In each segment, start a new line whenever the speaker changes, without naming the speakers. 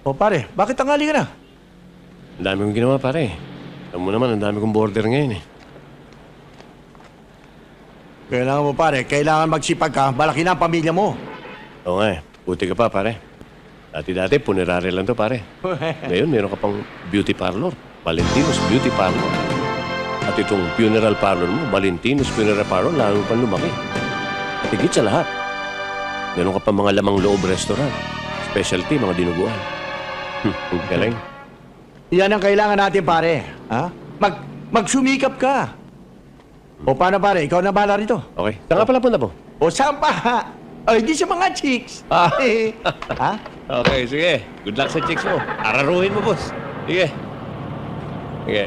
O pare, bakit tangali ka na?
Ang dami kong ginawa, pare. Alam mo naman, ang dami kong border ngayon eh.
Kailangan mo pare, kailangan magsipag ka, malaki na ang pamilya mo.
Oo nga eh. Buti ka pa, pare. Dati-dati, punerary lang to, pare. Ngayon, meron ka pang beauty parlor. Valentino's Beauty Parlor. At itong funeral parlor mo, Valentino's Funeral Parlor, lalo pang lumaki. Higit sa lahat, meron ka pa mga lamang loob restaurant. Specialty, mga dinuguan. Ang galing.
Yan ang kailangan natin pare. Ha? Mag, magsumikap ka. O paano pare, ikaw na bahala rito.
Okay. Saan ka pala punta po?
O saan pa? Ay, di sa mga chicks.
Ah.
ha?
Okay, sige. Good luck sa chicks mo. Araruhin mo, boss. Sige. Sige.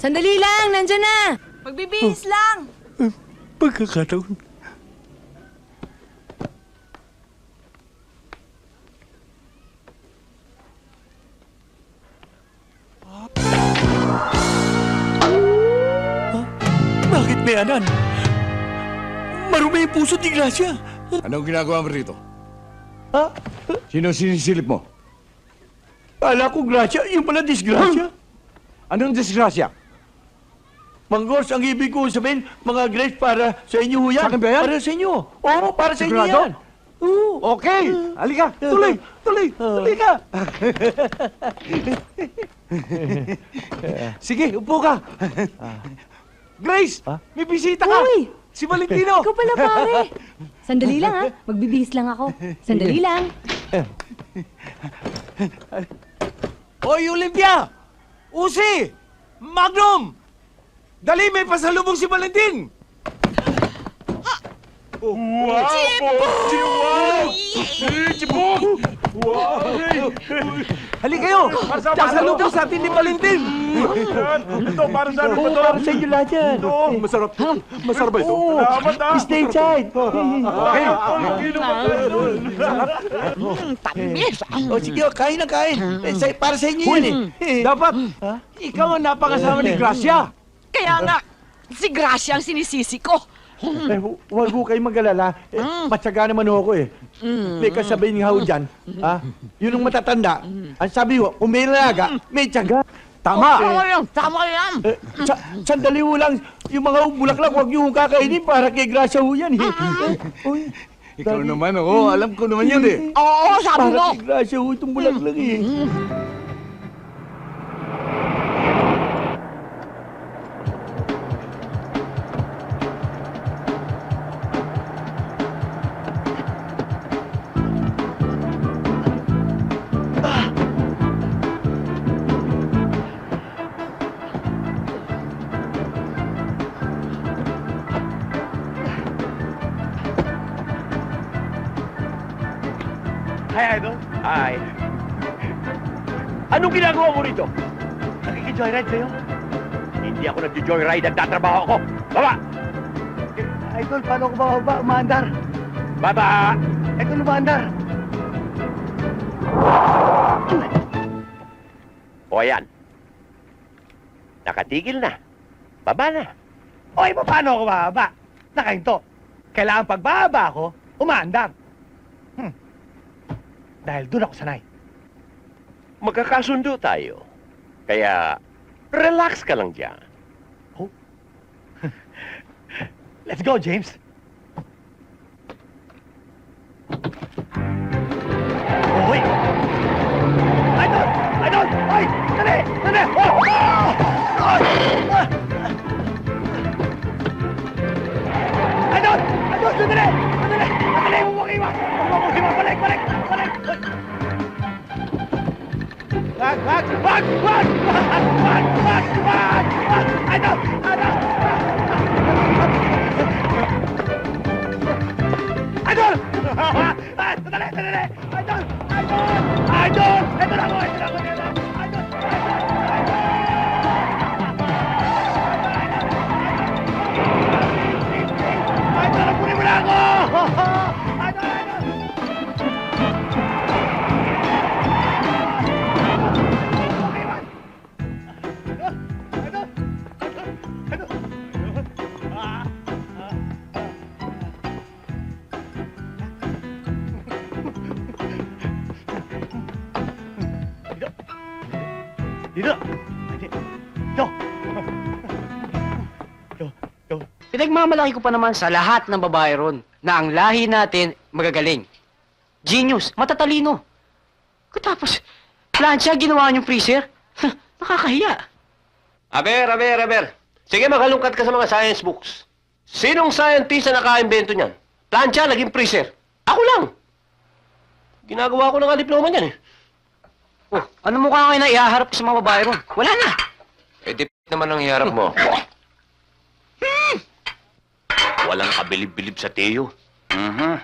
Sandali lang, nandyan na. Magbibihis lang.
Pagkakataon. Bakit may anan? Marumi yung puso ni Gracia.
Anong ginagawa mo rito?
Ha?
Sino sinisilip mo?
Kala ko Gracia, yung pala disgrasya.
Anong disgrasya?
Manggors, ang ibig ko sabihin, mga grapes para sa inyo ho yan.
Sa akin ba yan?
Para sa inyo. Oo, para sa inyo
Sigurado?
yan. Oo.
Okay! Halika! Tuloy! Tuloy! Tuloy ka! Sige, upo ka! Grace!
Ha?
May bisita ka!
Uy!
Si Valentino!
Ikaw pala pare. Sandali lang ha. Magbibihis lang ako. Sandali lang.
Oy, Olympia! Usi! Magnum! Dali, may pasalubong si Valentin! Wow! Chipong! Halika kayo! Pasalubong sa atin ni Valentin!
Ito, para sa ano ba
Oo,
to?
para sa inyo lahat yan.
Ito, masarap. Masarap ba ito?
Oo.
Salamat ah.
Stay inside.
Okay.
o sige, o, kain na kain. Eh, sa- para sa inyo yan eh.
Dapat, ikaw ang napakasama ni Gracia!
Kaya nga, si Gracia ang sinisisi ko.
Eh, hu- huwag ho kayong mag-alala. Eh, matyaga naman ho ako eh. May kasabay ni Hao dyan. Ha? Yun ang matatanda. Ang sabi ho, kung may laga, may tiyaga.
Tama!
Tama yan, tama yan.
Eh, sa, sandali ho lang, yung mga bulaklak, huwag niyo ho kakainin para kay Gracia ho yan eh. Uy,
Ikaw naman, oo. Alam ko naman yan eh.
Oo, sabi
para
mo.
kay Gracia ho itong bulaklak eh.
Idol. Hi. Anong ginagawa mo rito? Nakiki-joyride kayo? Hindi ako nag-joyride at tatrabaho ako. Baba!
Idol, paano ko bababa? Umaandar.
Baba!
Ito umaandar.
O ayan. Nakatigil na. Baba na.
Oy, paano ako bababa? Nakahinto. Kailangan pagbaba ako, umaandar. Hmm dahil doon ako sanay.
Magkakasundo tayo. Kaya, relax ka lang dyan. Oh?
Let's go, James. Hoy! Ay, doon! Ay, doon! Ay! Dali! Dali! Oh! Oh! Ay! Ah! Ay, doon! Ay, doon! Dali! Dali! Dali! iwas! Huwag iwas! Balik! Balik! Balik! Wag! Wag! Wag! Wag! Wag! Wag! Wag! Wag! Wag! Ano! Ano! Idol! Sandali! Sandali! Idol! Idol! Idol! Ito na ako! Ito na ako! Ito na ako! Dito! Dito!
Pinagmamalaki ko pa naman sa lahat ng babae ron na ang lahi natin magagaling. Genius, matatalino. Katapos, plancha ginawa niyong freezer? Nakakahiya.
Aber, aber, aber. Sige, makalungkat ka sa mga science books. Sinong scientist na nakaimbento niyan? Plancha, naging freezer. Ako lang. Ginagawa ko na nga diploma niyan eh.
Oh, ano mukha kayo na ihaharap ko sa mga babae ron? Wala na.
Eh, di naman ang iharap mo. Walang kabilib-bilib sa Teo.
Mhm.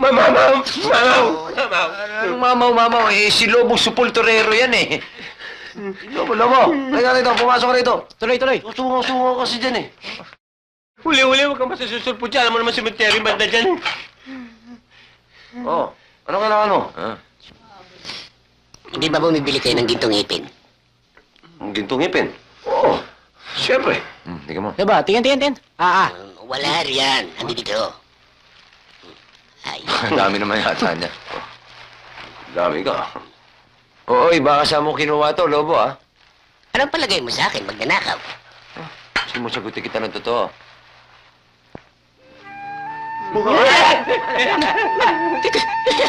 Mamaw! Mamaw! Mamaw!
Anong mamaw, mamaw? Eh, si Lobo Supultorero yan eh.
Lobo, lobo! Teka rito, pumasok ka rito.
Tuloy, tuloy.
Sungo-sungo kasi dyan eh. Huli-huli, huwag kang masusulpot dyan. Alam mo naman cemetery banda dyan. Oh, ano kailangan mo? Ah,
Hindi ba bumibili kayo ng gintong ipin?
ang gintong ipin. Oo, siyempre.
Hmm, tingnan mo.
Diba? Tingin, tingin, tingin. Ah, ah.
Wala riyan. Andi dito. Ay,
Ang dami naman yata niya. Dami ka. Oo, iba ka sa mo kinuha to, Lobo, ah.
anong palagay mo sa akin magnanakaw?
Sumusagutin kita ng totoo. Oo,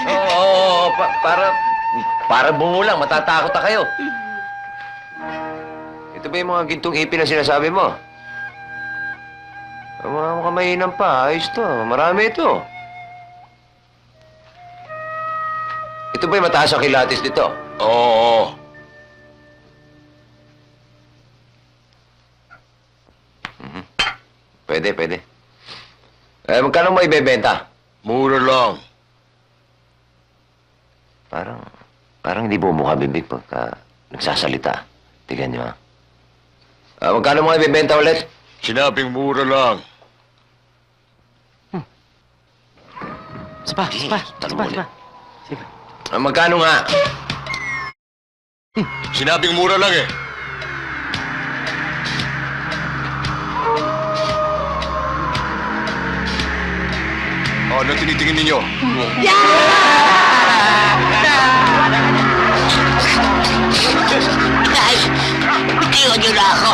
oo, oo, pa- para... Para bumulang, matatakot na kayo. Ito ba yung mga gintong ipin na sinasabi mo? Ang mga mukhang mainam pa, ayos to. Marami ito. Ito ba yung mataas ang kilatis dito?
Oo, oo.
Pwede, pwede. Eh, magkano mo ibebenta?
Mura lang.
Parang, parang hindi bumukha bibig pagka nagsasalita. Tignan niyo, ha? Ah, magkano mo ibebenta ulit?
Sinabing mura lang.
Sapa, sapa,
tanong
sapa,
ulit.
sapa.
Ah, magkano nga?
Sinabing mura lang eh.
Oh, ano tinitingin ninyo?
Tay, tiyo niyo na ako.